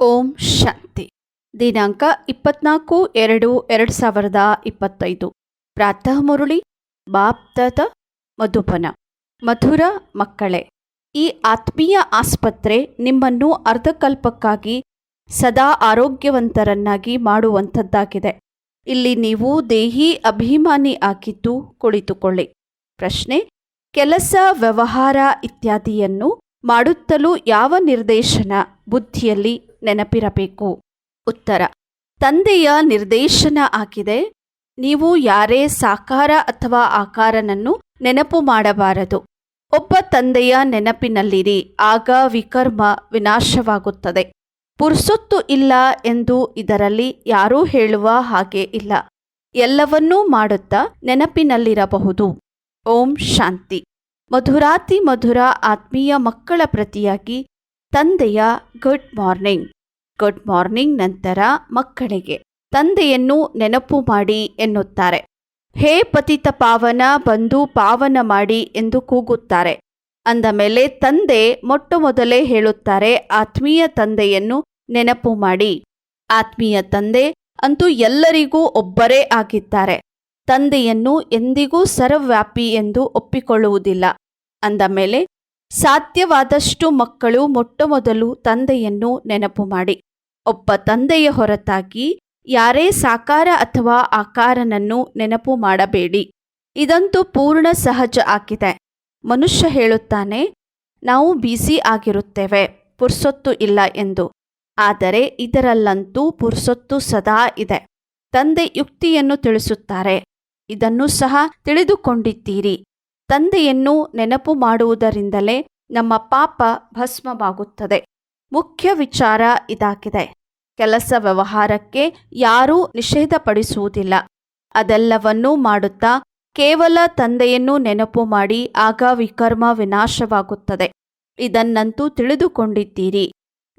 ಓಂ ಶಾಂತಿ. ದಿನಾಂಕ ಇಪ್ಪತ್ನಾಲ್ಕು ಎರಡು ಎರಡು ಸಾವಿರದ ಇಪ್ಪತ್ತೈದು. ಪ್ರಾತಃ ಮುರುಳಿ ಬಾಪ್ತದ ಮಧುಪನ. ಮಧುರ ಮಕ್ಕಳೇ, ಈ ಆತ್ಮೀಯ ಆಸ್ಪತ್ರೆ ನಿಮ್ಮನ್ನು ಅರ್ಧಕಲ್ಪಕ್ಕಾಗಿ ಸದಾ ಆರೋಗ್ಯವಂತರನ್ನಾಗಿ ಮಾಡುವಂಥದ್ದಾಗಿದೆ. ಇಲ್ಲಿ ನೀವು ದೇಹಿ ಅಭಿಮಾನಿ ಆಗಿದ್ದು ಕುಳಿತುಕೊಳ್ಳಿ. ಪ್ರಶ್ನೆ, ಕೆಲಸ, ವ್ಯವಹಾರ ಇತ್ಯಾದಿಯನ್ನು ಮಾಡುತ್ತಲೂ ಯಾವ ನಿರ್ದೇಶನ ಬುದ್ಧಿಯಲ್ಲಿ ನೆನಪಿರಬೇಕು. ಉತ್ತರ, ತಂದೆಯ ನಿರ್ದೇಶನ ಆಗಿದೆ. ನೀವು ಯಾರೇ ಸಾಕಾರ ಅಥವಾ ಆಕಾರನನ್ನು ನೆನಪು ಮಾಡಬಾರದು. ಒಬ್ಬ ತಂದೆಯ ನೆನಪಿನಲ್ಲಿರಿ, ಆಗ ವಿಕರ್ಮ ವಿನಾಶವಾಗುತ್ತದೆ. ಪುರ್ಸೊತ್ತು ಇಲ್ಲ ಎಂದು ಇದರಲ್ಲಿ ಯಾರೂ ಹೇಳುವ ಹಾಗೆ ಇಲ್ಲ. ಎಲ್ಲವನ್ನೂ ಮಾಡುತ್ತಾ ನೆನಪಿನಲ್ಲಿರಬಹುದು. ಓಂ ಶಾಂತಿ. ಮಧುರಾತಿ ಮಧುರ ಆತ್ಮೀಯ ಮಕ್ಕಳ ಪ್ರತಿಯಾಗಿ ತಂದೆಯ ಗುಡ್ ಮಾರ್ನಿಂಗ್. ಗುಡ್ ಮಾರ್ನಿಂಗ್ ನಂತರ ಮಕ್ಕಳಿಗೆ. ತಂದೆಯನ್ನು ನೆನಪು ಮಾಡಿ ಎನ್ನುತ್ತಾರೆ. ಹೇ ಪತಿತ ಪಾವನ, ಬಂದು ಪಾವನ ಮಾಡಿ ಎಂದು ಕೂಗುತ್ತಾರೆ. ಅಂದ ಮೇಲೆ ತಂದೆ ಮೊಟ್ಟ ಮೊದಲೇ ಹೇಳುತ್ತಾರೆ, ಆತ್ಮೀಯ ತಂದೆಯನ್ನು ನೆನಪು ಮಾಡಿ. ಆತ್ಮೀಯ ತಂದೆ ಅಂತೂ ಎಲ್ಲರಿಗೂ ಒಬ್ಬರೇ ಆಗಿದ್ದಾರೆ. ತಂದೆಯನ್ನು ಎಂದಿಗೂ ಸರ್ವವ್ಯಾಪಿ ಎಂದು ಒಪ್ಪಿಕೊಳ್ಳುವುದಿಲ್ಲ. ಅಂದ ಮೇಲೆ, ಸಾಧ್ಯವಾದಷ್ಟು ಮಕ್ಕಳು ಮೊಟ್ಟಮೊದಲು ತಂದೆಯನ್ನು ನೆನಪು ಮಾಡಿ. ಒಬ್ಬ ತಂದೆಯ ಹೊರತಾಗಿ ಯಾರೇ ಸಾಕಾರ ಅಥವಾ ಆಕಾರನನ್ನು ನೆನಪು ಮಾಡಬೇಡಿ. ಇದಂತೂ ಪೂರ್ಣ ಸಹಜ ಆಗಿದೆ. ಮನುಷ್ಯ ಹೇಳುತ್ತಾನೆ, ನಾವು ಬ್ಯುಸಿ ಆಗಿರುತ್ತೇವೆ, ಪುರ್ಸೊತ್ತು ಇಲ್ಲ ಎಂದು. ಆದರೆ ಇದರಲ್ಲಂತೂ ಪುರ್ಸೊತ್ತು ಸದಾ ಇದೆ. ತಂದೆ ಯುಕ್ತಿಯನ್ನು ತಿಳಿಸುತ್ತಾರೆ. ಇದನ್ನು ಸಹ ತಿಳಿದುಕೊಂಡಿದ್ದೀರಿ. ತಂದೆಯನ್ನು ನೆನಪು ಮಾಡುವುದರಿಂದಲೇ ನಮ್ಮ ಪಾಪ ಭಸ್ಮವಾಗುತ್ತದೆ. ಮುಖ್ಯ ವಿಚಾರ ಇದಾಗಿದೆ. ಕೆಲಸ ವ್ಯವಹಾರಕ್ಕೆ ಯಾರೂ ನಿಷೇಧಪಡಿಸುವುದಿಲ್ಲ. ಅದೆಲ್ಲವನ್ನೂ ಮಾಡುತ್ತಾ ಕೇವಲ ತಂದೆಯನ್ನು ನೆನಪು ಮಾಡಿ ಆಗ ವಿಕರ್ಮ ವಿನಾಶವಾಗುತ್ತದೆ. ಇದನ್ನಂತೂ ತಿಳಿದುಕೊಂಡಿದ್ದೀರಿ.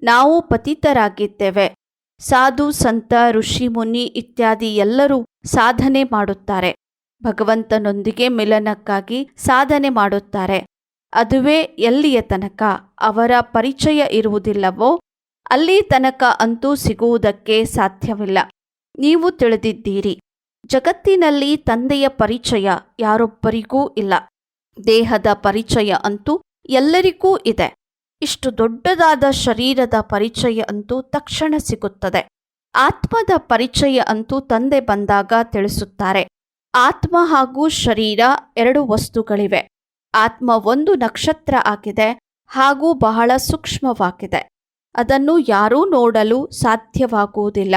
ನಾವು ಪತಿತರಾಗಿದ್ದೇವೆ. ಸಾಧು, ಸಂತ, ಋಷಿ, ಮುನಿ ಇತ್ಯಾದಿ ಎಲ್ಲರೂ ಸಾಧನೆ ಮಾಡುತ್ತಾರೆ. ಭಗವಂತನೊಂದಿಗೆ ಮಿಲನಕ್ಕಾಗಿ ಸಾಧನೆ ಮಾಡುತ್ತಾರೆ. ಅದುವೇ ಎಲ್ಲಿಯ ತನಕ ಅವರ ಪರಿಚಯ ಇರುವುದಿಲ್ಲವೋ, ಅಲ್ಲಿ ತನಕ ಅಂತೂ ಸಿಗುವುದಕ್ಕೆ ಸಾಧ್ಯವಿಲ್ಲ. ನೀವು ತಿಳಿದಿದ್ದೀರಿ. ಜಗತ್ತಿನಲ್ಲಿ ತಂದೆಯ ಪರಿಚಯ ಯಾರೊಬ್ಬರಿಗೂ ಇಲ್ಲ. ದೇಹದ ಪರಿಚಯ ಅಂತೂ ಎಲ್ಲರಿಗೂ ಇದೆ. ಇಷ್ಟು ದೊಡ್ಡದಾದ ಶರೀರದ ಪರಿಚಯ ಅಂತೂ ತಕ್ಷಣ ಸಿಗುತ್ತದೆ. ಆತ್ಮದ ಪರಿಚಯ ಅಂತೂ ತಂದೆ ಬಂದಾಗ ತಿಳಿಸುತ್ತಾರೆ. ಆತ್ಮ ಹಾಗೂ ಶರೀರ ಎರಡು ವಸ್ತುಗಳಿವೆ. ಆತ್ಮ ಒಂದು ನಕ್ಷತ್ರ ಆಗಿದೆ ಹಾಗೂ ಬಹಳ ಸೂಕ್ಷ್ಮವಾಗಿದೆ. ಅದನ್ನು ಯಾರೂ ನೋಡಲು ಸಾಧ್ಯವಾಗುವುದಿಲ್ಲ.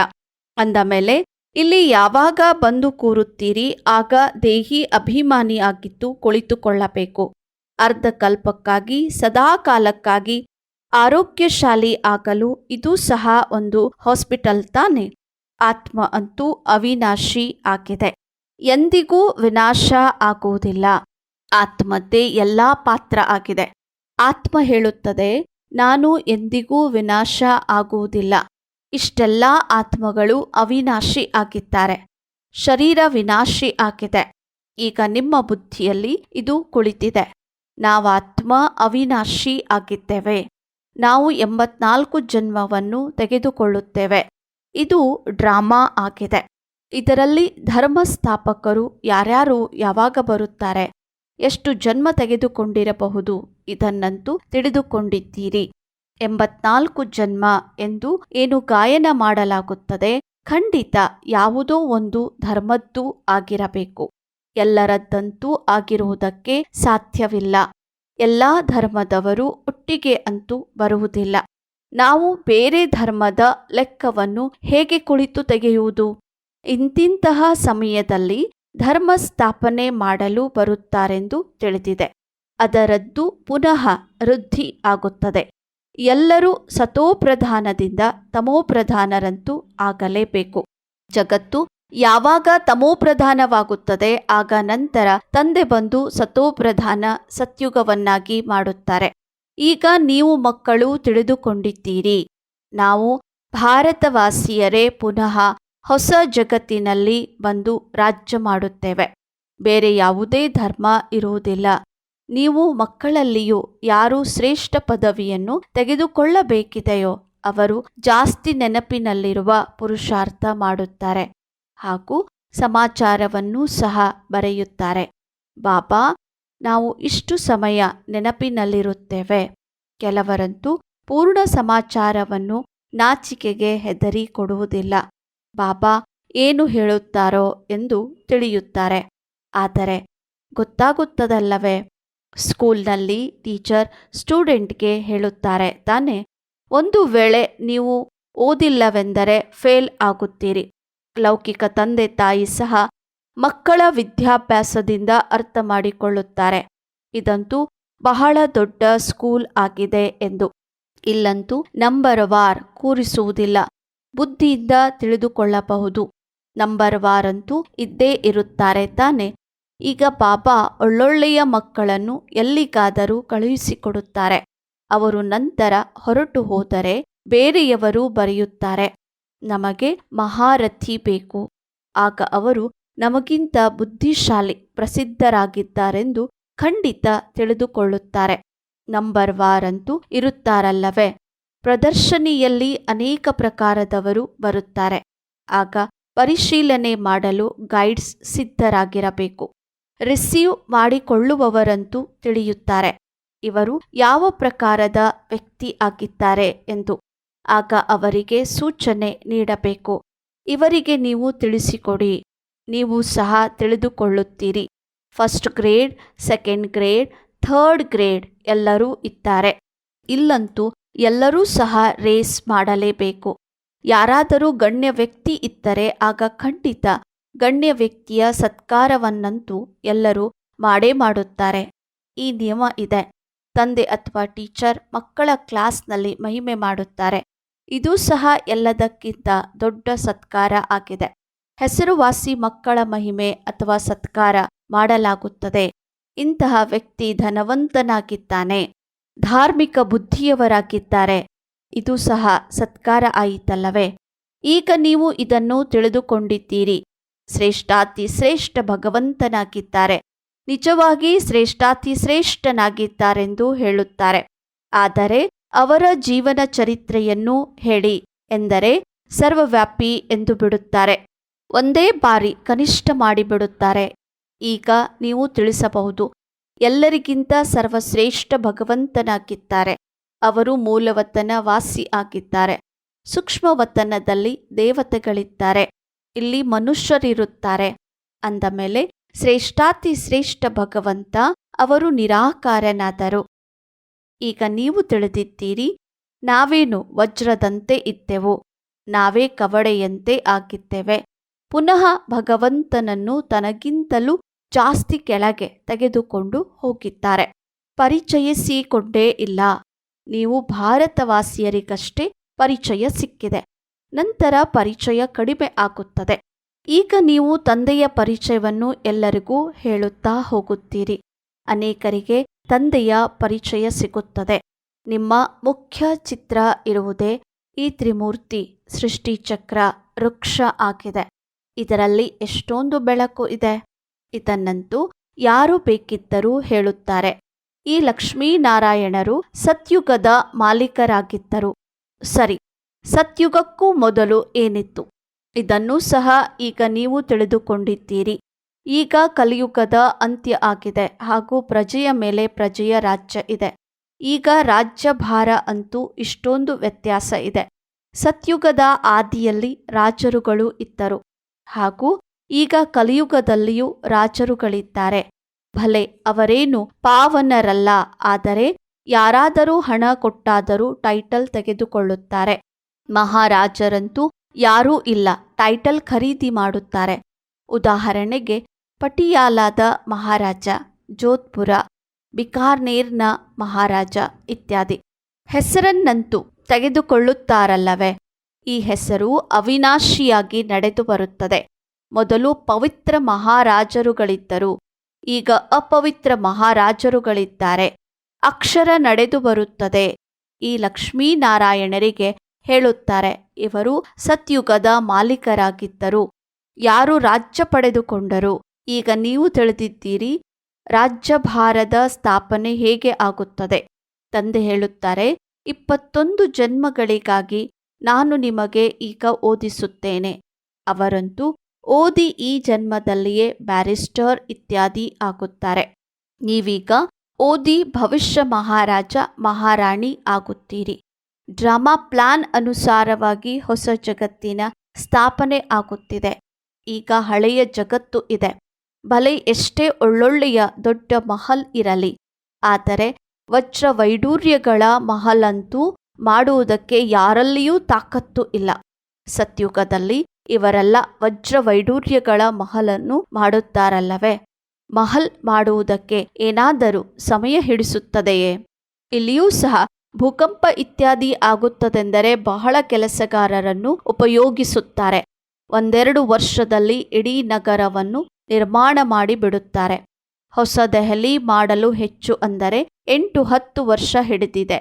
ಅಂದ ಮೇಲೆ, ಇಲ್ಲಿ ಯಾವಾಗ ಬಂದು ಕೂರುತ್ತೀರಿ, ಆಗ ದೇಹಿ ಅಭಿಮಾನಿಯಾಗಿದ್ದು ಕುಳಿತುಕೊಳ್ಳಬೇಕು. ಅರ್ಧಕಲ್ಪಕ್ಕಾಗಿ ಸದಾ ಕಾಲಕ್ಕಾಗಿ, ಆರೋಗ್ಯಶಾಲಿ ಆಗಲು ಇದು ಸಹ ಒಂದು ಹಾಸ್ಪಿಟಲ್ ತಾನೆ. ಆತ್ಮ ಅಂತೂ ಅವಿನಾಶಿ ಆಗಿದೆ. ಎಂದಿಗೂ ವಿನಾಶ ಆಗುವುದಿಲ್ಲ. ಆತ್ಮದ್ದೇ ಎಲ್ಲ ಪಾತ್ರ ಆಗಿದೆ. ಆತ್ಮ ಹೇಳುತ್ತದೆ, ನಾನು ಎಂದಿಗೂ ವಿನಾಶ ಆಗುವುದಿಲ್ಲ. ಇಷ್ಟೆಲ್ಲ ಆತ್ಮಗಳು ಅವಿನಾಶಿ ಆಗಿದ್ದಾರೆ. ಶರೀರ ವಿನಾಶಿ ಆಗಿದೆ. ಈಗ ನಿಮ್ಮ ಬುದ್ಧಿಯಲ್ಲಿ ಇದು ಕುಳಿತಿದೆ. ನಾವಾತ್ಮ ಅವಿನಾಶಿ ಆಗಿದ್ದೇವೆ. ನಾವು ಎಂಬತ್ನಾಲ್ಕು ಜನ್ಮವನ್ನು ತೆಗೆದುಕೊಳ್ಳುತ್ತೇವೆ. ಇದು ಡ್ರಾಮಾ ಆಗಿದೆ. ಇದರಲ್ಲಿ ಧರ್ಮ ಸ್ಥಾಪಕರು ಯಾರ್ಯಾರು ಯಾವಾಗ ಬರುತ್ತಾರೆ? ಎಷ್ಟು ಜನ್ಮ ತೆಗೆದುಕೊಂಡಿರಬಹುದು ಇದನ್ನಂತೂ ತಿಳಿದುಕೊಂಡಿದ್ದೀರಿ. ಎಂಬತ್ನಾಲ್ಕು ಜನ್ಮ ಎಂದು ಏನು ಗಾಯನ ಮಾಡಲಾಗುತ್ತದೆ? ಖಂಡಿತ ಯಾವುದೋ ಒಂದು ಧರ್ಮದ್ದೂ ಆಗಿರಬೇಕು. ಎಲ್ಲರದ್ದಂತೂ ಆಗಿರುವುದಕ್ಕೆ ಸಾಧ್ಯವಿಲ್ಲ. ಎಲ್ಲ ಧರ್ಮದವರು ಒಟ್ಟಿಗೆ ಅಂತೂ ಬರುವುದಿಲ್ಲ. ನಾವು ಬೇರೆ ಧರ್ಮದ ಲೆಕ್ಕವನ್ನು ಹೇಗೆ ಕುಳಿತು ತೆಗೆಯುವುದು? ಇಂತಿಂತಹ ಸಮಯದಲ್ಲಿ ಧರ್ಮ ಸ್ಥಾಪನೆ ಮಾಡಲು ಬರುತ್ತಾರೆಂದು ತಿಳಿದಿದೆ. ಅದರದ್ದು ಪುನಃ ವೃದ್ಧಿ ಆಗುತ್ತದೆ. ಎಲ್ಲರೂ ಸತೋಪ್ರಧಾನದಿಂದ ತಮೋಪ್ರಧಾನರಂತೂ ಆಗಲೇಬೇಕು. ಜಗತ್ತು ಯಾವಾಗ ತಮೋಪ್ರಧಾನವಾಗುತ್ತದೆ, ಆಗ ನಂತರ ತಂದೆ ಬಂದು ಸತೋಪ್ರಧಾನ ಸತ್ಯುಗವನ್ನಾಗಿ ಮಾಡುತ್ತಾರೆ. ಈಗ ನೀವು ಮಕ್ಕಳು ತಿಳಿದುಕೊಂಡಿದ್ದೀರಿ. ನಾವು ಭಾರತವಾಸಿಯರೇ ಪುನಃ ಹೊಸ ಜಗತ್ತಿನಲ್ಲಿ ಬಂದು ರಾಜ್ಯ ಮಾಡುತ್ತೇವೆ. ಬೇರೆ ಯಾವುದೇ ಧರ್ಮ ಇರುವುದಿಲ್ಲ. ನೀವು ಮಕ್ಕಳಲ್ಲಿಯೂ ಯಾರು ಶ್ರೇಷ್ಠ ಪದವಿಯನ್ನು ತೆಗೆದುಕೊಳ್ಳಬೇಕಿದೆಯೋ ಅವರು ಜಾಸ್ತಿ ನೆನಪಿನಲ್ಲಿರುವ ಪುರುಷಾರ್ಥ ಮಾಡುತ್ತಾರೆ. ಹಾಗೂ ಸಮಾಚಾರವನ್ನು ಸಹ ಬರೆಯುತ್ತಾರೆ. ಬಾಬಾ, ನಾವು ಇಷ್ಟು ಸಮಯ ನೆನಪಿನಲ್ಲಿರುತ್ತೇವೆ. ಕೆಲವರಂತೂ ಪೂರ್ಣ ಸಮಾಚಾರವನ್ನು ನಾಚಿಕೆಗೆ ಹೆದರಿ ಕೊಡುವುದಿಲ್ಲ. ಬಾಬಾ ಏನು ಹೇಳುತ್ತಾರೋ ಎಂದು ತಿಳಿಯುತ್ತಾರೆ. ಆದರೆ ಗೊತ್ತಾಗುತ್ತದಲ್ಲವೇ? ಸ್ಕೂಲ್ನಲ್ಲಿ ಟೀಚರ್ ಸ್ಟೂಡೆಂಟ್ಗೆ ಹೇಳುತ್ತಾರೆ ತಾನೇ, ಒಂದು ವೇಳೆ ನೀವು ಓದಿಲ್ಲವೆಂದರೆ ಫೇಲ್ ಆಗುತ್ತೀರಿ. ಲೌಕಿಕ ತಂದೆ ತಾಯಿ ಸಹ ಮಕ್ಕಳ ವಿದ್ಯಾಭ್ಯಾಸದಿಂದ ಅರ್ಥ ಮಾಡಿಕೊಳ್ಳುತ್ತಾರೆ. ಇದಂತೂ ಬಹಳ ದೊಡ್ಡ ಸ್ಕೂಲ್ ಆಗಿದೆ ಎಂದು. ಇಲ್ಲಂತೂ ನಂಬರ್ ವಾರ್ ಕೂರಿಸುವುದಿಲ್ಲ. ಬುದ್ಧಿಯಿಂದ ತಿಳಿದುಕೊಳ್ಳಬಹುದು. ನಂಬರ್ ವಾರಂತೂ ಇದ್ದೇ ಇರುತ್ತಾರೆ ತಾನೆ. ಈಗ ಬಾಬಾ ಒಳ್ಳೊಳ್ಳೆಯ ಮಕ್ಕಳನ್ನು ಎಲ್ಲಿಗಾದರೂ ಕಳುಹಿಸಿಕೊಡುತ್ತಾರೆ. ಅವರು ನಂತರ ಹೊರಟು ಹೋದರೆ ಬೇರೆಯವರು ಬರೆಯುತ್ತಾರೆ. ನಮಗೆ ಮಹಾರಥಿ ಬೇಕು. ಆಗ ಅವರು ನಮಗಿಂತ ಬುದ್ಧಿಶಾಲಿ, ಪ್ರಸಿದ್ಧರಾಗಿದ್ದಾರೆಂದು ಖಂಡಿತ ತಿಳಿದುಕೊಳ್ಳುತ್ತಾರೆ. ನಂಬರ್ ವಾರಂತೂ ಇರುತ್ತಾರಲ್ಲವೇ? ಪ್ರದರ್ಶನಿಯಲ್ಲಿ ಅನೇಕ ಪ್ರಕಾರದವರು ಬರುತ್ತಾರೆ. ಆಗ ಪರಿಶೀಲನೆ ಮಾಡಲು ಗೈಡ್ಸ್ ಸಿದ್ಧರಾಗಿರಬೇಕು. ರಿಸೀವ್ ಮಾಡಿಕೊಳ್ಳುವವರಂತೂ ತಿಳಿಯುತ್ತಾರೆ. ಇವರು ಯಾವ ಪ್ರಕಾರದ ವ್ಯಕ್ತಿ ಆಗಿದ್ದಾರೆ ಎಂದು. ಆಗ ಅವರಿಗೆ ಸೂಚನೆ ನೀಡಬೇಕು. ಇವರಿಗೆ ನೀವು ತಿಳಿಸಿಕೊಡಿ. ನೀವು ಸಹ ತಿಳಿದುಕೊಳ್ಳುತ್ತೀರಿ. First grade, second grade, third grade ಎಲ್ಲರೂ ಇದ್ದಾರೆ. ಇಲ್ಲಂತೂ ಎಲ್ಲರೂ ಸಹ ರೇಸ್ ಮಾಡಲೇಬೇಕು. ಯಾರಾದರೂ ಗಣ್ಯ ವ್ಯಕ್ತಿ ಇದ್ದರೆ ಆಗ ಖಂಡಿತ ಗಣ್ಯ ವ್ಯಕ್ತಿಯ ಸತ್ಕಾರವನ್ನಂತೂ ಎಲ್ಲರೂ ಮಾಡೇ ಮಾಡುತ್ತಾರೆ. ಈ ನಿಯಮ ಇದೆ. ತಂದೆ ಅಥವಾ ಟೀಚರ್ ಮಕ್ಕಳ ಕ್ಲಾಸ್ನಲ್ಲಿ ಮಹಿಮೆ ಮಾಡುತ್ತಾರೆ. ಇದು ಸಹ ಎಲ್ಲದಕ್ಕಿಂತ ದೊಡ್ಡ ಸತ್ಕಾರ ಆಗಿದೆ. ಹೆಸರುವಾಸಿ ಮಕ್ಕಳ ಮಹಿಮೆ ಅಥವಾ ಸತ್ಕಾರ ಮಾಡಲಾಗುತ್ತದೆ. ಇಂತಹ ವ್ಯಕ್ತಿ ಧನವಂತನಾಗಿದ್ದಾನೆ. ಧಾರ್ಮಿಕ ಬುದ್ಧಿಯವರಾಗಿದ್ದಾರೆ. ಇದು ಸಹ ಸತ್ಕಾರ ಆಯಿತಲ್ಲವೇ? ಈಗ ನೀವು ಇದನ್ನು ತಿಳಿದುಕೊಂಡಿದ್ದೀರಿ. ಶ್ರೇಷ್ಠಾತಿ ಶ್ರೇಷ್ಠ ಭಗವಂತನಾಗಿದ್ದಾರೆ. ನಿಜವಾಗಿ ಶ್ರೇಷ್ಠಾತಿ ಶ್ರೇಷ್ಠನಾಗಿದ್ದಾರೆಂದು ಹೇಳುತ್ತಾರೆ. ಆದರೆ ಅವರ ಜೀವನ ಚರಿತ್ರೆಯನ್ನು ಹೇಳಿ ಎಂದರೆ ಸರ್ವವ್ಯಾಪಿ ಎಂದು ಬಿಡುತ್ತಾರೆ. ಒಂದೇ ಬಾರಿ ಕನಿಷ್ಠ ಮಾಡಿಬಿಡುತ್ತಾರೆ. ಈಗ ನೀವು ತಿಳಿಸಬಹುದು. ಎಲ್ಲರಿಗಿಂತ ಸರ್ವಶ್ರೇಷ್ಠ ಭಗವಂತನಾಗಿದ್ದಾರೆ. ಅವರು ಮೂಲವತನ ವಾಸಿ ಆಗಿದ್ದಾರೆ. ಸೂಕ್ಷ್ಮವತನದಲ್ಲಿ ದೇವತೆಗಳಿದ್ದಾರೆ. ಇಲ್ಲಿ ಮನುಷ್ಯರಿರುತ್ತಾರೆ. ಅಂದ ಮೇಲೆ, ಶ್ರೇಷ್ಠಾತಿ ಶ್ರೇಷ್ಠ ಭಗವಂತ ಅವರು ನಿರಾಕಾರನಾದರು. ಈಗ ನೀವು ತಿಳಿದಿದ್ದೀರಿ, ನಾವೇನು ವಜ್ರದಂತೆ ಇದ್ದೆವು, ನಾವೇ ಕವಡೆಯಂತೆ ಆಗಿದ್ದೇವೆ. ಪುನಃ ಭಗವಂತನನ್ನು ತನಗಿಂತಲೂ ಜಾಸ್ತಿ ಕೆಳಗೆ ತೆಗೆದುಕೊಂಡು ಹೋಗಿದ್ದಾರೆ. ಪರಿಚಯಿಸಿಕೊಂಡೇ ಇಲ್ಲ. ನೀವು ಭಾರತವಾಸಿಯರಿಗಷ್ಟೇ ಪರಿಚಯ ಸಿಕ್ಕಿದೆ. ನಂತರ ಪರಿಚಯ ಕಡಿಮೆ ಆಗುತ್ತದೆ. ಈಗ ನೀವು ತಂದೆಯ ಪರಿಚಯವನ್ನು ಎಲ್ಲರಿಗೂ ಹೇಳುತ್ತಾ ಹೋಗುತ್ತೀರಿ. ಅನೇಕರಿಗೆ ತಂದೆಯ ಪರಿಚಯ ಸಿಗುತ್ತದೆ. ನಿಮ್ಮ ಮುಖ್ಯ ಚಿತ್ರ ಇರುವುದೇ ಈ ತ್ರಿಮೂರ್ತಿ ಸೃಷ್ಟಿಚಕ್ರ ವೃಕ್ಷ ಆಗಿದೆ. ಇದರಲ್ಲಿ ಎಷ್ಟೊಂದು ಬೆಳಕು ಇದೆ. ಇದನ್ನಂತೂ ಯಾರು ಬೇಕಿದ್ದರೂ ಹೇಳುತ್ತಾರೆ. ಈ ಲಕ್ಷ್ಮೀನಾರಾಯಣರು ಸತ್ಯುಗದ ಮಾಲೀಕರಾಗಿದ್ದರು. ಸರಿ, ಸತ್ಯುಗಕ್ಕೂ ಮೊದಲು ಏನಿತ್ತು? ಇದನ್ನೂ ಸಹ ಈಗ ನೀವು ತಿಳಿದುಕೊಂಡಿದ್ದೀರಿ. ಈಗ ಕಲಿಯುಗದ ಅಂತ್ಯ ಆಗಿದೆ ಹಾಗೂ ಪ್ರಜೆಯ ಮೇಲೆ ಪ್ರಜೆಯ ರಾಜ್ಯ ಇದೆ. ಈಗ ರಾಜ್ಯಭಾರ ಅಂತೂ ಇಷ್ಟೊಂದು ವ್ಯತ್ಯಾಸ ಇದೆ. ಸತ್ಯುಗದ ಆದಿಯಲ್ಲಿ ರಾಜರುಗಳು ಇದ್ದರು ಹಾಗೂ ಈಗ ಕಲಿಯುಗದಲ್ಲಿಯೂ ರಾಜರುಗಳಿದ್ದಾರೆ. ಭಲೆ, ಅವರೇನು ಪಾವನರಲ್ಲ, ಆದರೆ ಯಾರಾದರೂ ಹಣ ಕೊಟ್ಟಾದರೂ ಟೈಟಲ್ ತೆಗೆದುಕೊಳ್ಳುತ್ತಾರೆ. ಮಹಾರಾಜರಂತೂ ಯಾರೂ ಇಲ್ಲ, ಟೈಟಲ್ ಖರೀದಿ ಮಾಡುತ್ತಾರೆ. ಉದಾಹರಣೆಗೆ, ಪಟಿಯಾಲಾದ ಮಹಾರಾಜ, ಜೋಧ್ಪುರ, ಬಿಕಾರ್ನೇರ್ನ ಮಹಾರಾಜ ಇತ್ಯಾದಿ. ಹೆಸರನ್ನಂತೂ ತೆಗೆದುಕೊಳ್ಳುತ್ತಾರಲ್ಲವೇ? ಈ ಹೆಸರು ಅವಿನಾಶಿಯಾಗಿ ನಡೆದು ಬರುತ್ತದೆ ಮೊದಲು ಪವಿತ್ರ ಮಹಾರಾಜರುಗಳಿದ್ದರು. ಈಗ ಅಪವಿತ್ರ ಮಹಾರಾಜರುಗಳಿದ್ದಾರೆ. ಅಕ್ಷರ ನಡೆದು ಬರುತ್ತದೆ. ಈ ಲಕ್ಷ್ಮೀನಾರಾಯಣರಿಗೆ ಹೇಳುತ್ತಾರೆ, ಇವರು ಸತ್ಯುಗದ ಮಾಲೀಕರಾಗಿದ್ದರು. ಯಾರು ರಾಜ್ಯ ಪಡೆದುಕೊಂಡರು? ಈಗ ನೀವು ತಿಳಿದಿದ್ದೀರಿ, ರಾಜ್ಯಭಾರದ ಸ್ಥಾಪನೆ ಹೇಗೆ ಆಗುತ್ತದೆ? ತಂದೆ ಹೇಳುತ್ತಾರೆ, ಇಪ್ಪತ್ತೊಂದು ಜನ್ಮಗಳಿಗಾಗಿ ನಾನು ನಿಮಗೆ ಈಗ ಓದಿಸುತ್ತೇನೆ. ಅವರಂತೂ ಓದಿ ಈ ಜನ್ಮದಲ್ಲಿಯೇ ಬ್ಯಾರಿಸ್ಟರ್ ಇತ್ಯಾದಿ ಆಗುತ್ತಾರೆ. ನೀವೀಗ ಓದಿ ಭವಿಷ್ಯ ಮಹಾರಾಜ, ಮಹಾರಾಣಿ ಆಗುತ್ತೀರಿ. ಡ್ರಾಮಾ ಪ್ಲಾನ್ ಅನುಸಾರವಾಗಿ ಹೊಸ ಜಗತ್ತಿನ ಸ್ಥಾಪನೆ ಆಗುತ್ತಿದೆ. ಈಗ ಹಳೆಯ ಜಗತ್ತು ಇದೆ. ಬಲೆ ಎಷ್ಟೇ ಒಳ್ಳೊಳ್ಳೆಯ ದೊಡ್ಡ ಮಹಲ್ ಇರಲಿ, ಆದರೆ ವಜ್ರ ವೈಡೂರ್ಯಗಳ ಅಂತೂ ಮಾಡುವುದಕ್ಕೆ ಯಾರಲ್ಲಿಯೂ ತಾಕತ್ತು ಇಲ್ಲ. ಸತ್ಯುಗದಲ್ಲಿ ಇವರೆಲ್ಲ ವಜ್ರ ವೈಡೂರ್ಯಗಳ ಮಹಲನ್ನು ಮಾಡುತ್ತಾರಲ್ಲವೇ? ಮಹಲ್ ಮಾಡುವುದಕ್ಕೆ ಏನಾದರೂ ಸಮಯ ಹಿಡಿಸುತ್ತದೆಯೇ? ಇಲ್ಲಿಯೂ ಸಹ ಭೂಕಂಪ ಇತ್ಯಾದಿ ಆಗುತ್ತದೆಂದರೆ ಬಹಳ ಕೆಲಸಗಾರರನ್ನು ಉಪಯೋಗಿಸುತ್ತಾರೆ. ಒಂದೆರಡು ವರ್ಷದಲ್ಲಿ ಇಡೀ ನಗರವನ್ನು ನಿರ್ಮಾಣ ಮಾಡಿ ಬಿಡುತ್ತಾರೆ ಹೊಸ ದೆಹಲಿ ಮಾಡಲು ಹೆಚ್ಚು ಅಂದರೆ ಎಂಟು ಹತ್ತು ವರ್ಷ ಹಿಡಿದಿದೆ.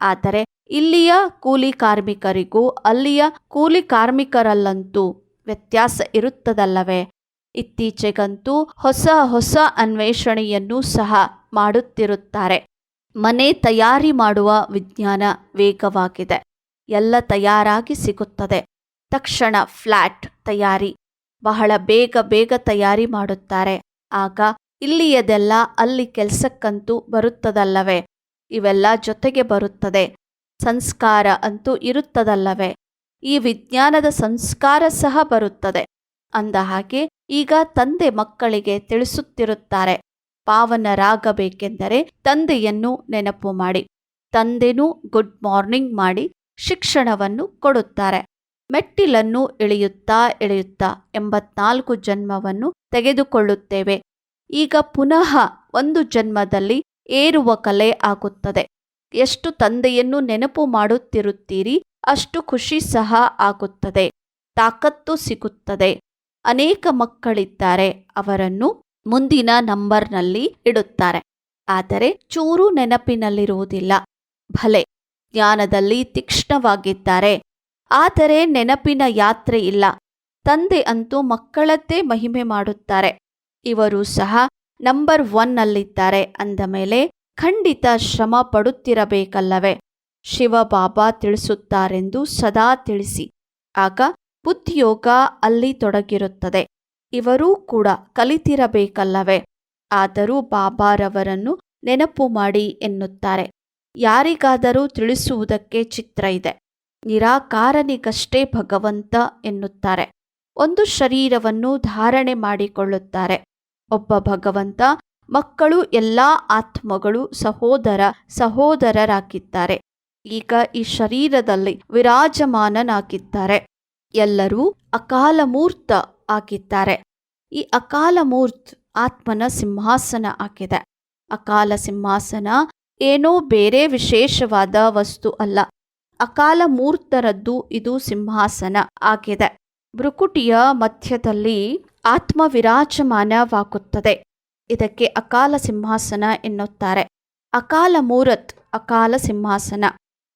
ಆದರೆ ಇಲ್ಲಿಯ ಕೂಲಿ ಕಾರ್ಮಿಕರಿಗೂ ಅಲ್ಲಿಯ ಕೂಲಿ ಕಾರ್ಮಿಕರಲ್ಲಂತೂ ವ್ಯತ್ಯಾಸ ಇರುತ್ತದಲ್ಲವೇ? ಇತ್ತೀಚೆಗಂತೂ ಹೊಸ ಹೊಸ ಅನ್ವೇಷಣೆಯನ್ನು ಸಹ ಮಾಡುತ್ತಿರುತ್ತಾರೆ. ಮನೆ ತಯಾರಿ ಮಾಡುವ ವಿಜ್ಞಾನ ವೇಗವಾಗಿದೆ. ಎಲ್ಲ ತಯಾರಾಗಿ ಸಿಗುತ್ತದೆ. ತಕ್ಷಣ ಫ್ಲ್ಯಾಟ್ ತಯಾರಿ. ಬಹಳ ಬೇಗ ಬೇಗ ತಯಾರಿ ಮಾಡುತ್ತಾರೆ. ಆಗ ಇಲ್ಲಿಯದೆಲ್ಲ ಅಲ್ಲಿ ಕೆಲಸಕ್ಕಂತೂ ಬರುತ್ತದಲ್ಲವೇ? ಇವೆಲ್ಲ ಜೊತೆಗೆ ಬರುತ್ತದೆ. ಸಂಸ್ಕಾರ ಅಂತೂ ಇರುತ್ತದಲ್ಲವೇ? ಈ ವಿಜ್ಞಾನದ ಸಂಸ್ಕಾರ ಸಹ ಬರುತ್ತದೆ. ಅಂದ ಹಾಗೆ ಈಗ ತಂದೆ ಮಕ್ಕಳಿಗೆ ತಿಳಿಸುತ್ತಿರುತ್ತಾರೆ. ಪಾವನರಾಗಬೇಕೆಂದರೆ ತಂದೆಯನ್ನು ನೆನಪು ಮಾಡಿ. ತಂದೆನೂ ಗುಡ್ ಮಾರ್ನಿಂಗ್ ಮಾಡಿ ಶಿಕ್ಷಣವನ್ನು ಕೊಡುತ್ತಾರೆ. ಮೆಟ್ಟಿಲನ್ನು ಇಳಿಯುತ್ತಾ ಇಳಿಯುತ್ತಾ ಎಂಬತ್ನಾಲ್ಕು ಜನ್ಮವನ್ನು ತೆಗೆದುಕೊಳ್ಳುತ್ತೇವೆ. ಈಗ ಪುನಃ ಒಂದು ಜನ್ಮದಲ್ಲಿ ಏರುವ ಕಲೆ ಆಗುತ್ತದೆ. ಎಷ್ಟು ತಂದೆಯನ್ನು ನೆನಪು ಮಾಡುತ್ತಿರುತ್ತೀರಿ, ಅಷ್ಟು ಖುಷಿ ಸಹ ಆಗುತ್ತದೆ. ತಾಕತ್ತು ಸಿಗುತ್ತದೆ. ಅನೇಕ ಮಕ್ಕಳಿದ್ದಾರೆ, ಅವರನ್ನು ಮುಂದಿನ ನಂಬರ್ನಲ್ಲಿ ಇಡುತ್ತಾರೆ. ಆದರೆ ಚೂರು ನೆನಪಿನಲ್ಲಿರುವುದಿಲ್ಲ. ಭಲೆ, ಜ್ಞಾನದಲ್ಲಿ ತೀಕ್ಷ್ಣವಾಗಿದ್ದಾರೆ. ಆದರೆ ನೆನಪಿನ ಯಾತ್ರೆ ಇಲ್ಲ. ತಂದೆ ಅಂತೂ ಮಕ್ಕಳದ್ದೇ ಮಹಿಮೆ ಮಾಡುತ್ತಾರೆ. ಇವರು ಸಹ ನಂಬರ್ ಒನ್ನಲ್ಲಿದ್ದಾರೆ ಅಂದ ಮೇಲೆ ಖಂಡಿತ ಶ್ರಮ ಪಡುತ್ತಿರಬೇಕಲ್ಲವೇ? ಶಿವಬಾಬಾ ತಿಳಿಸುತ್ತಾರೆಂದು ಸದಾ ತಿಳಿಸಿ. ಆಗ ಬುದ್ಧಿಯೋಗ ಅಲ್ಲಿ ತೊಡಗಿರುತ್ತದೆ. ಇವರೂ ಕೂಡ ಕಲಿತಿರಬೇಕಲ್ಲವೇ? ಆದರೂ ಬಾಬಾರವರನ್ನು ನೆನಪು ಮಾಡಿ ಎನ್ನುತ್ತಾರೆ. ಯಾರಿಗಾದರೂ ತಿಳಿಸುವುದಕ್ಕೆ ಚಿತ್ರ ಇದೆ. ನಿರಾಕಾರನಿಗಷ್ಟೇ ಭಗವಂತ ಎನ್ನುತ್ತಾರೆ. ಒಂದು ಶರೀರವನ್ನು ಧಾರಣೆ ಮಾಡಿಕೊಳ್ಳುತ್ತಾರೆ. ಒಬ್ಬ ಭಗವಂತ ಮಕ್ಕಳು ಎಲ್ಲ ಆತ್ಮಗಳು ಸಹೋದರ ಸಹೋದರರಾಗಿದ್ದಾರೆ. ಈಗ ಈ ಶರೀರದಲ್ಲಿ ವಿರಾಜಮಾನನಾಗಿದ್ದಾರೆ. ಎಲ್ಲರೂ ಅಕಾಲ ಮೂರ್ತ ಆಗಿದ್ದಾರೆ. ಈ ಅಕಾಲ ಮೂರ್ತ್ ಆತ್ಮನ ಸಿಂಹಾಸನ ಆಗಿದೆ. ಅಕಾಲ ಸಿಂಹಾಸನ ಏನೋ ಬೇರೆ ವಿಶೇಷವಾದ ವಸ್ತು ಅಲ್ಲ. ಅಕಾಲ ಮೂರ್ತರದ್ದು ಇದು ಸಿಂಹಾಸನ ಆಗಿದೆ. ಭ್ರುಕುಟಿಯ ಮಧ್ಯದಲ್ಲಿ ಆತ್ಮ ವಿರಾಜಮಾನವಾಗುತ್ತದೆ ಇದಕ್ಕೆ ಅಕಾಲ ಸಿಂಹಾಸನ ಎನ್ನುತ್ತಾರೆ. ಅಕಾಲ ಮೂರತ್, ಅಕಾಲ ಸಿಂಹಾಸನ.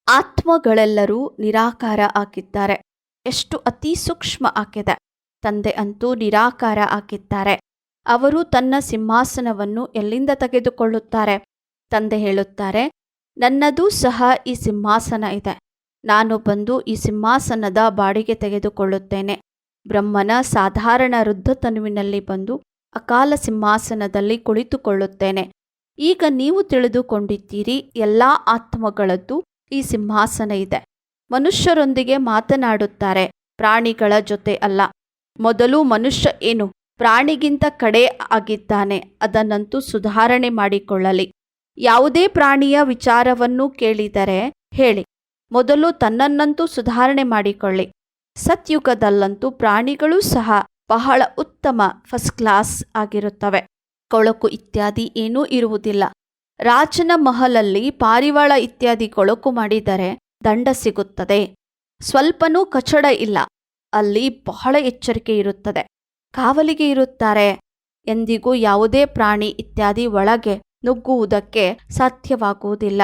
ಆತ್ಮಗಳೆಲ್ಲರೂ ನಿರಾಕಾರ ಆಗಿದ್ದಾರೆ. ಎಷ್ಟು ಅತಿ ಸೂಕ್ಷ್ಮ ಆಗಿದೆ. ತಂದೆ ಅಂತೂ ನಿರಾಕಾರ ಆಗಿದ್ದಾರೆ. ಅವರು ತನ್ನ ಸಿಂಹಾಸನವನ್ನು ಎಲ್ಲಿಂದ ತೆಗೆದುಕೊಳ್ಳುತ್ತಾರೆ? ತಂದೆ ಹೇಳುತ್ತಾರೆ, ನನ್ನದೂ ಸಹ ಈ ಸಿಂಹಾಸನ ಇದೆ. ನಾನು ಬಂದು ಈ ಸಿಂಹಾಸನದ ಬಾಡಿಗೆ ತೆಗೆದುಕೊಳ್ಳುತ್ತೇನೆ. ಬ್ರಹ್ಮನ ಸಾಧಾರಣ ವೃದ್ಧತನುವಿನಲ್ಲಿ ಬಂದು ಅಕಾಲ ಸಿಂಹಾಸನದಲ್ಲಿ ಕುಳಿತುಕೊಳ್ಳುತ್ತೇನೆ. ಈಗ ನೀವು ತಿಳಿದುಕೊಂಡಿದ್ದೀರಿ, ಎಲ್ಲ ಆತ್ಮಗಳದ್ದು ಈ ಸಿಂಹಾಸನ ಇದೆ. ಮನುಷ್ಯರೊಂದಿಗೆ ಮಾತನಾಡುತ್ತಾರೆ, ಪ್ರಾಣಿಗಳ ಜೊತೆ ಅಲ್ಲ. ಮೊದಲು ಮನುಷ್ಯ ಏನು? ಪ್ರಾಣಿಗಿಂತ ಕಡೆ ಆಗಿದ್ದಾನೆ, ಅದನ್ನಂತೂ ಸುಧಾರಣೆ ಮಾಡಿಕೊಳ್ಳಲಿ. ಯಾವುದೇ ಪ್ರಾಣಿಯ ವಿಚಾರವನ್ನು ಕೇಳಿದರೆ ಹೇಳಿ. ಮೊದಲು ತನ್ನನ್ನಂತೂ ಸುಧಾರಣೆ ಮಾಡಿಕೊಳ್ಳಿ. ಸತ್ಯುಗದಲ್ಲಂತೂ ಪ್ರಾಣಿಗಳೂ ಸಹ ಬಹಳ ಉತ್ತಮ ಫಸ್ಟ್ ಕ್ಲಾಸ್ ಆಗಿರುತ್ತವೆ. ಕೊಳಕು ಇತ್ಯಾದಿ ಏನೂ ಇರುವುದಿಲ್ಲ. ರಾಜನ ಮಹಲಲ್ಲಿ ಪಾರಿವಾಳ ಇತ್ಯಾದಿ ಕೊಳಕು ಮಾಡಿದರೆ ದಂಡ ಸಿಗುತ್ತದೆ. ಸ್ವಲ್ಪನೂ ಕಚಡ ಇಲ್ಲ. ಅಲ್ಲಿ ಬಹಳ ಎಚ್ಚರಿಕೆ ಇರುತ್ತದೆ. ಕಾವಲಿಗೆ ಇರುತ್ತಾರೆ. ಎಂದಿಗೂ ಯಾವುದೇ ಪ್ರಾಣಿ ಇತ್ಯಾದಿ ಒಳಗೆ ನುಗ್ಗುವುದಕ್ಕೆ ಸಾಧ್ಯವಾಗುವುದಿಲ್ಲ.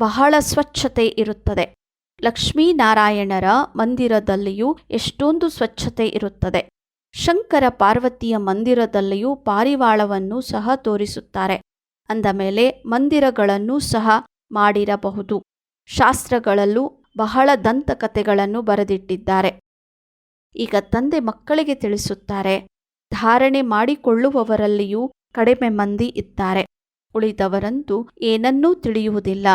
ಬಹಳ ಸ್ವಚ್ಛತೆ ಇರುತ್ತದೆ. ಲಕ್ಷ್ಮೀನಾರಾಯಣರ ಮಂದಿರದಲ್ಲಿಯೂ ಎಷ್ಟೊಂದು ಸ್ವಚ್ಛತೆ ಇರುತ್ತದೆ. ಶಂಕರ ಪಾರ್ವತಿಯ ಮಂದಿರದಲ್ಲಿಯೂ ಪಾರಿವಾಳವನ್ನು ಸಹ ತೋರಿಸುತ್ತಾರೆ. ಅಂದ ಮೇಲೆ ಮಂದಿರಗಳನ್ನು ಸಹ ಮಾಡಿರಬಹುದು. ಶಾಸ್ತ್ರಗಳಲ್ಲೂ ಬಹಳ ದಂತಕಥೆಗಳನ್ನು ಬರೆದಿಟ್ಟಿದ್ದಾರೆ. ಈಗ ತಂದೆ ಮಕ್ಕಳಿಗೆ ತಿಳಿಸುತ್ತಾರೆ, ಧಾರಣೆ ಮಾಡಿಕೊಳ್ಳುವವರಲ್ಲಿಯೂ ಕಡಿಮೆ ಮಂದಿ ಇದ್ದಾರೆ. ಉಳಿದವರಂತೂ ಏನನ್ನೂ ತಿಳಿಯುವುದಿಲ್ಲ.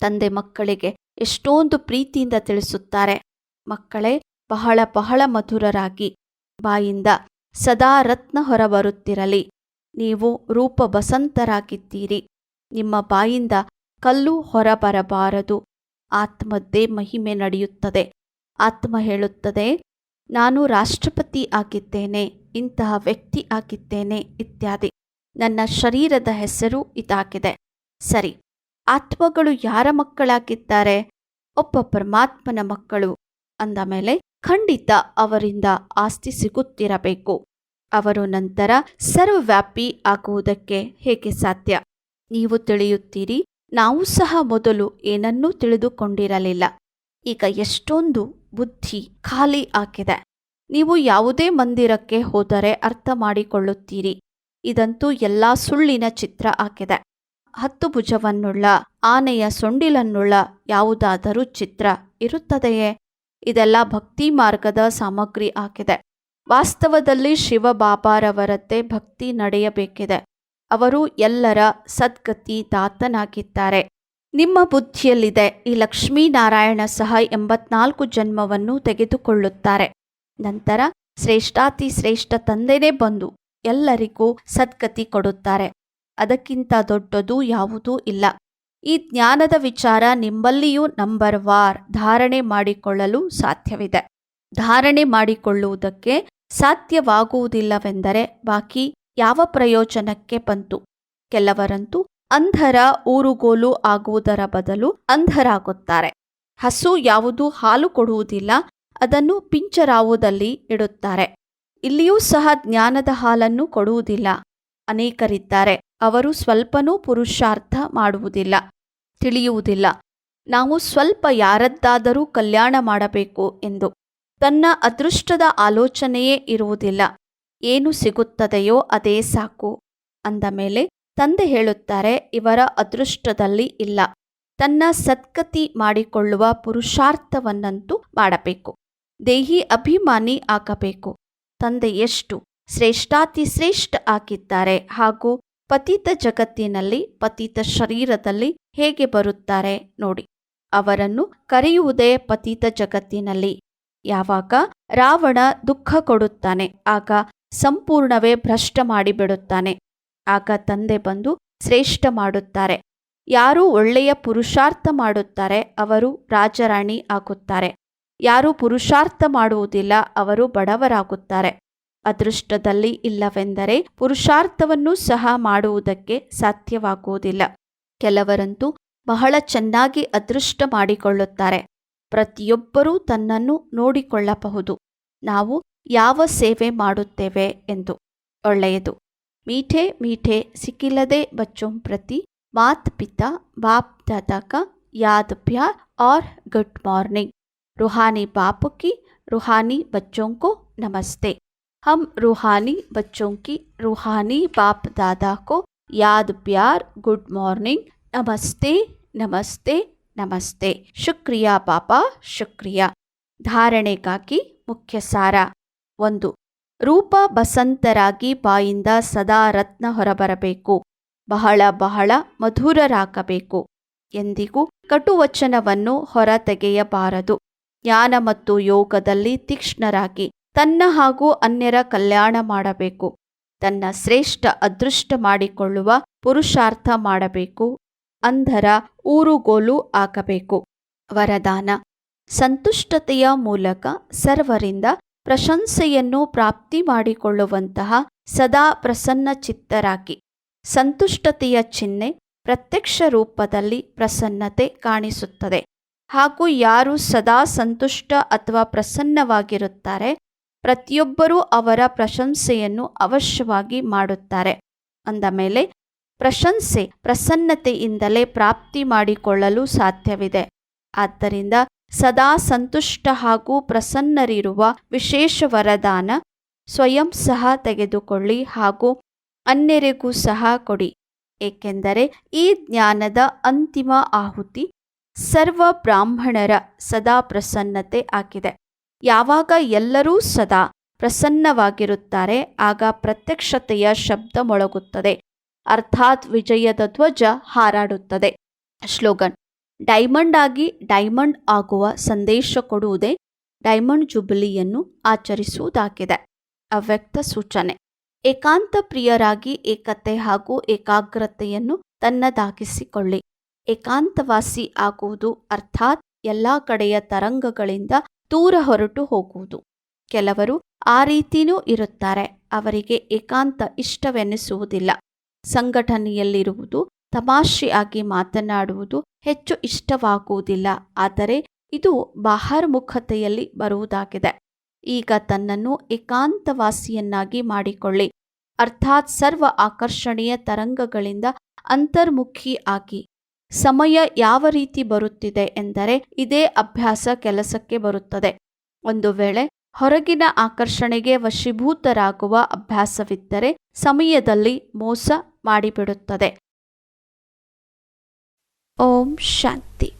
ತಂದೆ ಮಕ್ಕಳಿಗೆ ಎಷ್ಟೊಂದು ಪ್ರೀತಿಯಿಂದ ತಿಳಿಸುತ್ತಾರೆ. ಮಕ್ಕಳೇ, ಬಹಳ ಬಹಳ ಮಧುರರಾಗಿ. ಬಾಯಿಂದ ಸದಾ ರತ್ನ ಹೊರಬರುತ್ತಿರಲಿ. ನೀವು ರೂಪ ಬಸಂತರಾಗಿದ್ದೀರಿ ನಿಮ್ಮ ಬಾಯಿಂದ ಕಲ್ಲು ಹೊರಬರಬಾರದು. ಆತ್ಮದ್ದೇ ಮಹಿಮೆ ನಡೆಯುತ್ತದೆ. ಆತ್ಮ ಹೇಳುತ್ತದೆ, ನಾನು ರಾಷ್ಟ್ರಪತಿ ಆಗಿದ್ದೇನೆ, ಇಂತಹ ವ್ಯಕ್ತಿ ಆಗಿದ್ದೇನೆ, ಇತ್ಯಾದಿ. ನನ್ನ ಶರೀರದ ಹೆಸರು ಇದಾಗಿದೆ. ಸರಿ. ಆತ್ಮಗಳು ಯಾರ ಮಕ್ಕಳಾಗಿದ್ದಾರೆ? ಒಬ್ಬ ಪರಮಾತ್ಮನ ಮಕ್ಕಳು. ಅಂದ ಮೇಲೆ ಖಂಡಿತ ಅವರಿಂದ ಆಸ್ತಿ ಸಿಗುತ್ತಿರಬೇಕು. ಅವರು ನಂತರ ಸರ್ವವ್ಯಾಪಿ ಆಗುವುದಕ್ಕೆ ಹೇಗೆ ಸಾಧ್ಯ? ನೀವು ತಿಳಿಯುತ್ತೀರಿ, ನಾವು ಸಹ ಮೊದಲು ಏನನ್ನೂ ತಿಳಿದುಕೊಂಡಿರಲಿಲ್ಲ. ಈಗ ಎಷ್ಟೊಂದು ಬುದ್ಧಿ ಖಾಲಿ ಆಗಿದೆ. ನೀವು ಯಾವುದೇ ಮಂದಿರಕ್ಕೆ ಹೋದರೆ ಅರ್ಥ ಮಾಡಿಕೊಳ್ಳುತ್ತೀರಿ. ಇದಂತೂ ಎಲ್ಲಾ ಸುಳ್ಳಿನ ಚಿತ್ರ ಆಗಿದೆ. ಹತ್ತು ಭುಜವನ್ನುಳ್ಳ, ಆನೆಯ ಸೊಂಡಿಲನ್ನುಳ್ಳ ಯಾವುದಾದರೂ ಚಿತ್ರ ಇರುತ್ತದೆಯೇ? ಇದೆಲ್ಲ ಭಕ್ತಿ ಮಾರ್ಗದ ಸಾಮಗ್ರಿ ಆಗಿದೆ. ವಾಸ್ತವದಲ್ಲಿ ಶಿವಬಾಬಾರವರದ್ದೇ ಭಕ್ತಿ ನಡೆಯಬೇಕಿದೆ. ಅವರು ಎಲ್ಲರ ಸದ್ಗತಿ ದಾತನಾಗಿದ್ದಾರೆ. ನಿಮ್ಮ ಬುದ್ಧಿಯಲ್ಲಿದೆ, ಈ ಲಕ್ಷ್ಮೀನಾರಾಯಣ ಸಹ ಎಂಬತ್ನಾಲ್ಕು ಜನ್ಮವನ್ನು ತೆಗೆದುಕೊಳ್ಳುತ್ತಾರೆ. ನಂತರ ಶ್ರೇಷ್ಠಾತಿ ಶ್ರೇಷ್ಠ ತಂದೆನೇ ಬಂದು ಎಲ್ಲರಿಗೂ ಸದ್ಗತಿ ಕೊಡುತ್ತಾರೆ. ಅದಕ್ಕಿಂತ ದೊಡ್ಡದು ಯಾವುದೂ ಇಲ್ಲ. ಈ ಜ್ಞಾನದ ವಿಚಾರ ನಿಮ್ಮಲ್ಲಿಯೂ ನಂಬರ್ ವಾರ್ ಧಾರಣೆ ಮಾಡಿಕೊಳ್ಳಲು ಸಾಧ್ಯವಿದೆ. ಧಾರಣೆ ಮಾಡಿಕೊಳ್ಳುವುದಕ್ಕೆ ಸಾಧ್ಯವಾಗುವುದಿಲ್ಲವೆಂದರೆ ಬಾಕಿ ಯಾವ ಪ್ರಯೋಜನಕ್ಕೆ ಬಂತು? ಕೆಲವರಂತೂ ಅಂಧರ ಊರುಗೋಲು ಆಗುವುದರ ಬದಲು ಅಂಧರಾಗುತ್ತಾರೆ. ಹಸು ಯಾವುದು ಹಾಲು ಕೊಡುವುದಿಲ್ಲ, ಅದನ್ನು ಪಿಂಚರಾವುದಲ್ಲಿ ಇಡುತ್ತಾರೆ. ಇಲ್ಲಿಯೂ ಸಹ ಜ್ಞಾನದ ಹಾಲನ್ನು ಕೊಡುವುದಿಲ್ಲ. ಅನೇಕರಿದ್ದಾರೆ. ಅವರು ಸ್ವಲ್ಪನೂ ಪುರುಷಾರ್ಥ ಮಾಡುವುದಿಲ್ಲ, ತಿಳಿಯುವುದಿಲ್ಲ. ನಾವು ಸ್ವಲ್ಪ ಯಾರದ್ದಾದರೂ ಕಲ್ಯಾಣ ಮಾಡಬೇಕು ಎಂದು. ತನ್ನ ಅದೃಷ್ಟದ ಆಲೋಚನೆಯೇ ಇರುವುದಿಲ್ಲ. ಏನು ಸಿಗುತ್ತದೆಯೋ ಅದೇ ಸಾಕು ಅಂದ ಮೇಲೆ ತಂದೆ ಹೇಳುತ್ತಾರೆ, ಇವರ ಅದೃಷ್ಟದಲ್ಲಿ ಇಲ್ಲ. ತನ್ನ ಸತ್ಕತಿ ಮಾಡಿಕೊಳ್ಳುವ ಪುರುಷಾರ್ಥವನ್ನಂತೂ ಮಾಡಬೇಕು. ದೇಹಿ ಅಭಿಮಾನಿ ಆಗಬೇಕು. ತಂದೆ ಎಷ್ಟು ಶ್ರೇಷ್ಠಾತಿ ಶ್ರೇಷ್ಠ ಆಗಿದ್ದಾರೆ ಹಾಗೂ ಪತಿತ ಜಗತ್ತಿನಲ್ಲಿ, ಪತಿತ ಶರೀರದಲ್ಲಿ ಹೇಗೆ ಬರುತ್ತಾರೆ ನೋಡಿ. ಅವರನ್ನು ಕರೆಯುವುದೇ ಪತಿತ ಜಗತ್ತಿನಲ್ಲಿ. ಯಾವಾಗ? ರಾವಣ ದುಃಖ ಕೊಡುತ್ತಾನೆ, ಆಗ ಸಂಪೂರ್ಣವೇ ಭ್ರಷ್ಟ ಮಾಡಿಬಿಡುತ್ತಾನೆ. ಆಗ ತಂದೆ ಬಂದು ಶ್ರೇಷ್ಠ ಮಾಡುತ್ತಾರೆ. ಯಾರು ಒಳ್ಳೆಯ ಪುರುಷಾರ್ಥ ಮಾಡುತ್ತಾರೆ, ಅವರು ರಾಜರಾಣಿ ಆಗುತ್ತಾರೆ. ಯಾರು ಪುರುಷಾರ್ಥ ಮಾಡುವುದಿಲ್ಲ, ಅವರು ಬಡವರಾಗುತ್ತಾರೆ. ಅದೃಷ್ಟದಲ್ಲಿ ಇಲ್ಲವೆಂದರೆ ಪುರುಷಾರ್ಥವನ್ನು ಸಹ ಮಾಡುವುದಕ್ಕೆ ಸಾಧ್ಯವಾಗುವುದಿಲ್ಲ. ಕೆಲವರಂತೂ ಬಹಳ ಚೆನ್ನಾಗಿ ಅದೃಷ್ಟ ಮಾಡಿಕೊಳ್ಳುತ್ತಾರೆ. ಪ್ರತಿಯೊಬ್ಬರೂ ತನ್ನನ್ನು ನೋಡಿಕೊಳ್ಳಬಹುದು. ನಾವು ಯಾವ ಸೇವೆ ಮಾಡುತ್ತೇವೆ ಎಂದು. ಒಳ್ಳೆಯದು. ಮೀಠೆ ಮೀಠೆ ಸಿಕ್ಕಿಲ್ಲದೆ ಬಚ್ಚೊಂ ಪ್ರತಿ ಮಾತ್ ಪಿತಾ ಬಾಪ್ ದಾದಾಕ ಯಾದ್ ಪ್ಯಾ ಆರ್ ಗುಡ್ ಮಾರ್ನಿಂಗ್. ರುಹಾನಿ ಬಾಪು ಕಿ, ರುಹಾನಿ ಬಚ್ಚೋಂಕು ನಮಸ್ತೆ. हम रूहानी बच्चों की रूहानी बाप दादा को याद प्यार गुड मॉर्निंग नमस्ते नमस्ते ನಮಸ್ತೆ ಶುಕ್ರಿಯಾ ಪಾಪಾ ಶುಕ್ರಿಯಾ ಧಾರಣೆಗಾಗಿ ಮುಖ್ಯ ಸಾರ ಒಂದು ರೂಪ ಬಸಂತರಾಗಿ ಬಾಯಿಂದ ಸದಾ ರತ್ನ ಹೊರಬರಬೇಕು ಬಹಳ ಬಹಳ ಮಧುರರಾಗಬೇಕು ಎಂದಿಗೂ ಕಟುವಚನವನ್ನು ಹೊರ ತೆಗೆಯಬಾರದು ಜ್ಞಾನ ಮತ್ತು ಯೋಗದಲ್ಲಿ ತೀಕ್ಷ್ಣರಾಗಿ ತನ್ನ ಹಾಗೂ ಅನ್ಯರ ಕಲ್ಯಾಣ ಮಾಡಬೇಕು. ತನ್ನ ಶ್ರೇಷ್ಠ ಅದೃಷ್ಟ ಮಾಡಿಕೊಳ್ಳುವ ಪುರುಷಾರ್ಥ ಮಾಡಬೇಕು. ಅಂಧರ ಊರುಗೋಲು ಹಾಕಬೇಕು. ವರದಾನ. ಸಂತುಷ್ಟತೆಯ ಮೂಲಕ ಸರ್ವರಿಂದ ಪ್ರಶಂಸೆಯನ್ನು ಪ್ರಾಪ್ತಿ ಮಾಡಿಕೊಳ್ಳುವಂತಹ ಸದಾ ಪ್ರಸನ್ನ ಚಿತ್ತರಾಗಿ. ಸಂತುಷ್ಟತೆಯ ಚಿಹ್ನೆ ಪ್ರತ್ಯಕ್ಷ ರೂಪದಲ್ಲಿ ಪ್ರಸನ್ನತೆ ಕಾಣಿಸುತ್ತದೆ. ಹಾಗೂ ಯಾರು ಸದಾ ಸಂತುಷ್ಟ ಅಥವಾ ಪ್ರಸನ್ನವಾಗಿರುತ್ತಾರೆ ಪ್ರತಿಯೊಬ್ಬರೂ ಅವರ ಪ್ರಶಂಸೆಯನ್ನು ಅವಶ್ಯವಾಗಿ ಮಾಡುತ್ತಾರೆ. ಅಂದ ಮೇಲೆ, ಪ್ರಶಂಸೆ ಪ್ರಸನ್ನತೆಯಿಂದಲೇ ಪ್ರಾಪ್ತಿ ಮಾಡಿಕೊಳ್ಳಲು ಸಾಧ್ಯವಿದೆ. ಆದ್ದರಿಂದ ಸದಾ ಸಂತುಷ್ಟ ಹಾಗೂ ಪ್ರಸನ್ನರಿರುವ ವಿಶೇಷ ವರದಾನ ಸ್ವಯಂ ಸಹ ತೆಗೆದುಕೊಳ್ಳಿ ಹಾಗೂ ಅನ್ಯರಿಗೂ ಸಹ ಕೊಡಿ. ಏಕೆಂದರೆ ಈ ಜ್ಞಾನದ ಅಂತಿಮ ಆಹುತಿ ಸರ್ವ ಬ್ರಾಹ್ಮಣರ ಸದಾ ಪ್ರಸನ್ನತೆ ಆಗಿದೆ. ಯಾವಾಗ ಎಲ್ಲರೂ ಸದಾ ಪ್ರಸನ್ನವಾಗಿರುತ್ತಾರೆ, ಆಗ ಪ್ರತ್ಯಕ್ಷತೆಯ ಶಬ್ದ ಮೊಳಗುತ್ತದೆ. ಅರ್ಥಾತ್ ವಿಜಯದ ಧ್ವಜ ಹಾರಾಡುತ್ತದೆ. ಸ್ಲೋಗನ್ ಡೈಮಂಡ್ ಆಗಿ ಡೈಮಂಡ್ ಆಗುವ ಸಂದೇಶ ಕೊಡುವುದೇ ಡೈಮಂಡ್ ಜುಬಿಲಿಯನ್ನು ಆಚರಿಸುವುದಾಗಿದೆ. ಅವ್ಯಕ್ತ ಸೂಚನೆ, ಏಕಾಂತ ಪ್ರಿಯರಾಗಿ ಏಕತೆ ಹಾಗೂ ಏಕಾಗ್ರತೆಯನ್ನು ತನ್ನದಾಗಿಸಿಕೊಳ್ಳಿ. ಏಕಾಂತವಾಸಿ ಆಗುವುದು ಅರ್ಥಾತ್ ಎಲ್ಲ ಕಡೆಯ ತರಂಗಗಳಿಂದ ದೂರ ಹೊರಟು ಹೋಗುವುದು. ಕೆಲವರು ಆ ರೀತಿಯೂ ಇರುತ್ತಾರೆ. ಅವರಿಗೆ ಏಕಾಂತ ಇಷ್ಟವೆನಿಸುವುದಿಲ್ಲ. ಸಂಘಟನೆಯಲ್ಲಿರುವುದು, ತಮಾಷೆಯಾಗಿ ಮಾತನಾಡುವುದು ಹೆಚ್ಚು ಇಷ್ಟವಾಗುವುದಿಲ್ಲ. ಆದರೆ ಇದು ಬಾಹರ್ಮುಖತೆಯಲ್ಲಿ ಬರುವುದಾಗಿದೆ. ಈಗ ತನ್ನನ್ನು ಏಕಾಂತವಾಸಿಯನ್ನಾಗಿ ಮಾಡಿಕೊಳ್ಳಿ. ಅರ್ಥಾತ್ ಸರ್ವ ಆಕರ್ಷಣೀಯ ತರಂಗಗಳಿಂದ ಅಂತರ್ಮುಖಿ ಆಗಿ ಸಮಯ ಯಾವ ರೀತಿ ಬರುತ್ತಿದೆ ಎಂದರೆ ಇದೇ ಅಭ್ಯಾಸ ಕೆಲಸಕ್ಕೆ ಬರುತ್ತದೆ. ಒಂದು ವೇಳೆ ಹೊರಗಿನ ಆಕರ್ಷಣೆಗೆ ವಶೀಭೂತರಾಗುವ ಅಭ್ಯಾಸವಿದ್ದರೆ ಸಮಯದಲ್ಲಿ ಮೋಸ ಮಾಡಿಬಿಡುತ್ತದೆ. ಓಂ ಶಾಂತಿ.